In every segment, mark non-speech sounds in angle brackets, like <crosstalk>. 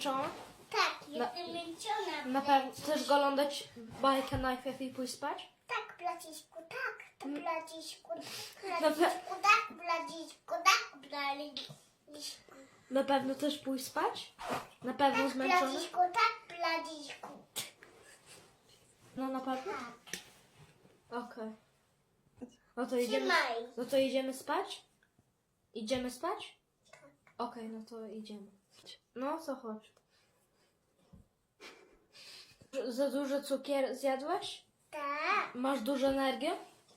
zmęczona? Tak, jestem zmęczona. Na pewno chcesz go oglądać bajkę najpierw i pójść spać? Tak, Bladziszku, tak. To Bladziszku, tak, <laughs> Bladziszku, tak, Bladziszku, tak, Bladziszku. Na pewno też pójść spać? Na pewno Tak, zmęczony? Bladziszku, tak, Bladziszku. No na pewno? Tak. Okej. No to idziemy. Trzymaj. No to idziemy spać? Idziemy spać? Okej, no to idziemy. No co chodź. Za dużo cukier zjadłeś? Tak, Masz dużo energii?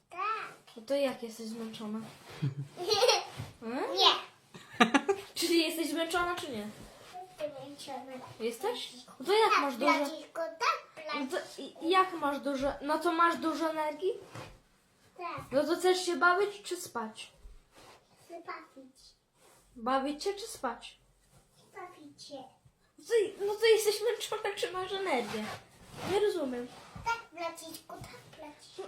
tak. No to jak jesteś zmęczona? <laughs> Hmm? Nie. <laughs> Czyli jesteś zmęczona, czy nie? Jestem zmęczona. Jesteś? No to jak Tak, masz dużo... Bladziszku, tak, No to i- jak masz dużo... No to masz dużo energii? tak. No to chcesz się bawić czy spać? Wybawić. Bawić się czy spać? Wybawić się. No to, no to jesteś zmęczona czy masz energię? Nie rozumiem. Tak, Bladziszku, tak, Bladziszku.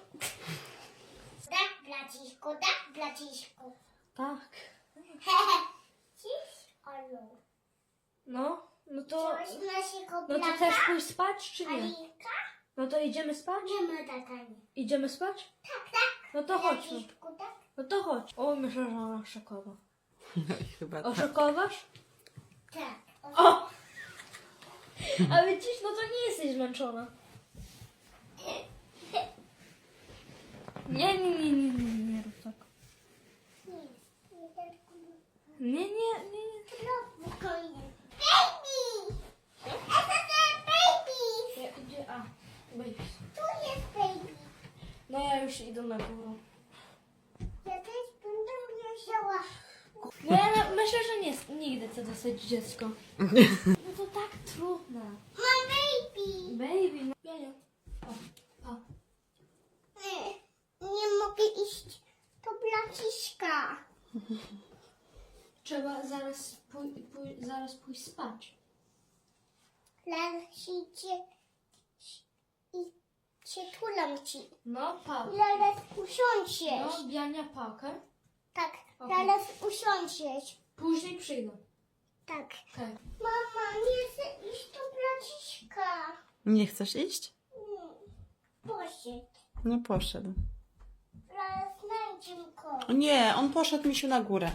Tak, Bladziszku, tak, Bladziszku. Tak. Hehe. <laughs> Dziś, Olu. No, no to... Naszego No to chcesz pójść spać czy nie? No to idziemy spać? Nie ma tatani. Idziemy spać? Tak, tak. No to chodźmy. Tak? No to chodź. O, myślę, że ona szokowa. <laughs> Chyba tak. Tak. Oszokowasz? O, O! Ale dziś, no to nie jesteś zmęczona. Nie, nie, nie, nie, nie, nie rób tak. nie. Nie, tylko Nie, nie, nie, nie. no, spokojnie. Baby! SSR baby! Ja idzie, a, baby. Tu jest baby. No ja już idę na górę. Ja też będę wzięła. No ja na- myślę, że nie, nigdy chcę dostać dziecko. No to tak trudne. My baby! Baby, no. Ja. O, o. Nie, nie mogę iść do blaciszka. <laughs> Trzeba zaraz, pój, pój, zaraz pójść spać. Zaraz idzie i się tulam ci. No, pałkę. Zaraz usiądziesz. No, Biania pałkę. Tak, Okej. zaraz usiądziesz. Później przyjdę. Tak. Okej. Mama, nie chcę iść do blaciszka. Nie chcesz iść? Nie. Poszedł. Nie poszedł. Zaraz znajdziemy go. Nie, on poszedł misiu na górę.